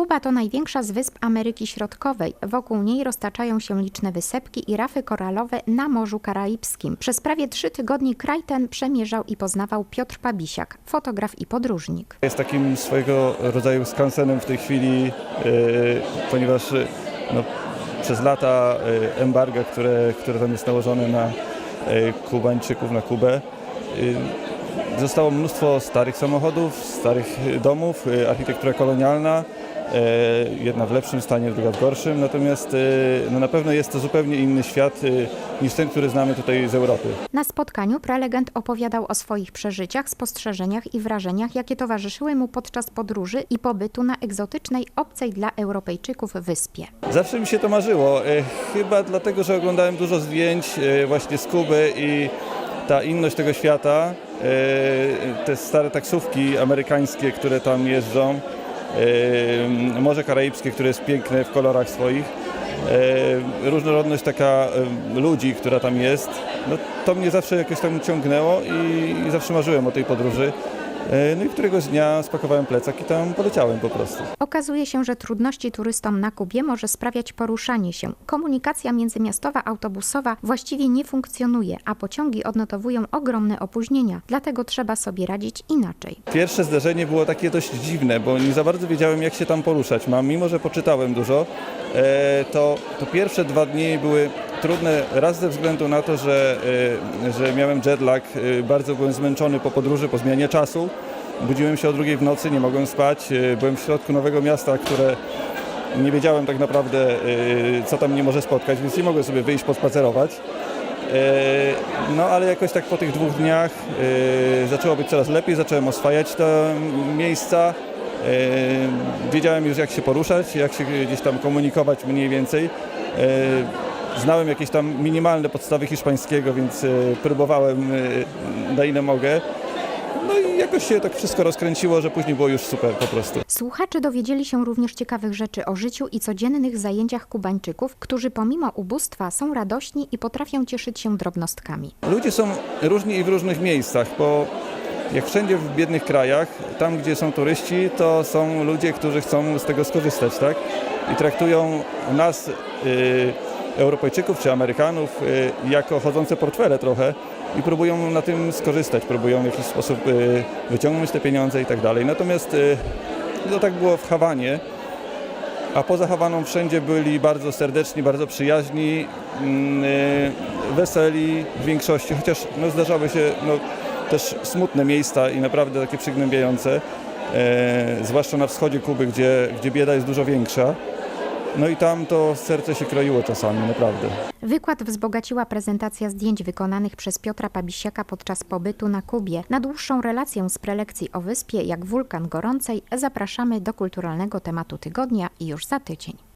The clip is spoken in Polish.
Kuba to największa z wysp Ameryki Środkowej. Wokół niej roztaczają się liczne wysepki i rafy koralowe na Morzu Karaibskim. Przez prawie trzy tygodnie kraj ten przemierzał i poznawał Piotr Pabisiak, fotograf i podróżnik. Jest takim swojego rodzaju skansenem w tej chwili, e, ponieważ e, no, przez lata e, embarga, które, które tam jest nałożone na e, Kubańczyków, na Kubę, zostało mnóstwo starych samochodów, starych domów, architektura kolonialna, jedna w lepszym stanie, druga w gorszym, natomiast e, no, na pewno jest to zupełnie inny świat e, niż ten, który znamy tutaj z Europy. Na spotkaniu prelegent opowiadał o swoich przeżyciach, spostrzeżeniach i wrażeniach, jakie towarzyszyły mu podczas podróży i pobytu na egzotycznej, obcej dla Europejczyków wyspie. Zawsze mi się to marzyło. E, Chyba dlatego, że oglądałem dużo zdjęć e, właśnie z Kuby i ta inność tego świata, e, te stare taksówki amerykańskie, które tam jeżdżą, e, Morze Karaibskie, które jest piękne w kolorach swoich, różnorodność taka ludzi, która tam jest, no, to mnie zawsze jakoś tam ciągnęło i zawsze marzyłem o tej podróży. E, No i któregoś dnia spakowałem plecak i tam poleciałem po prostu. Okazuje się, że trudności turystom na Kubie może sprawiać poruszanie się. Komunikacja międzymiastowa autobusowa właściwie nie funkcjonuje, a pociągi odnotowują ogromne opóźnienia. Dlatego trzeba sobie radzić inaczej. Pierwsze zderzenie było takie dość dziwne, bo nie za bardzo wiedziałem, jak się tam poruszać. Mam, mimo że poczytałem dużo, e, to, to pierwsze dwa dni były trudne raz ze względu na to, że, e, że miałem jetlag, e, bardzo byłem zmęczony po podróży, po zmianie czasu. Budziłem się o drugiej w nocy, nie mogłem spać. e, Byłem w środku nowego miasta, które nie wiedziałem tak naprawdę, co tam mnie może spotkać, więc nie mogłem sobie wyjść pospacerować. No ale jakoś tak po tych dwóch dniach zaczęło być coraz lepiej, zacząłem oswajać te miejsca. Wiedziałem już jak się poruszać, jak się gdzieś tam komunikować mniej więcej. Znałem jakieś tam minimalne podstawy hiszpańskiego, więc e, próbowałem e, na ile mogę. No i jakoś się tak wszystko rozkręciło, że później było już super po prostu. Słuchacze dowiedzieli się również ciekawych rzeczy o życiu i codziennych zajęciach Kubańczyków, którzy pomimo ubóstwa są radośni i potrafią cieszyć się drobnostkami. Ludzie są różni i w różnych miejscach, bo jak wszędzie w biednych krajach, tam gdzie są turyści, to są ludzie, którzy chcą z tego skorzystać, tak? I traktują nas, y, Europejczyków czy Amerykanów, y, jako chodzące portfele trochę i próbują na tym skorzystać, próbują w jakiś sposób y, wyciągnąć te pieniądze i tak dalej. Natomiast y, to tak było w Hawanie, a poza Hawaną wszędzie byli bardzo serdeczni, bardzo przyjaźni, mm, weseli w większości, chociaż no, zdarzały się no, też smutne miejsca i naprawdę takie przygnębiające, e, zwłaszcza na wschodzie Kuby, gdzie, gdzie bieda jest dużo większa. No i tam to serce się kroiło czasami, naprawdę. Wykład wzbogaciła prezentacja zdjęć wykonanych przez Piotra Pabisiaka podczas pobytu na Kubie. Na dłuższą relację z prelekcji o wyspie jak wulkan gorącej zapraszamy do kulturalnego tematu tygodnia już za tydzień.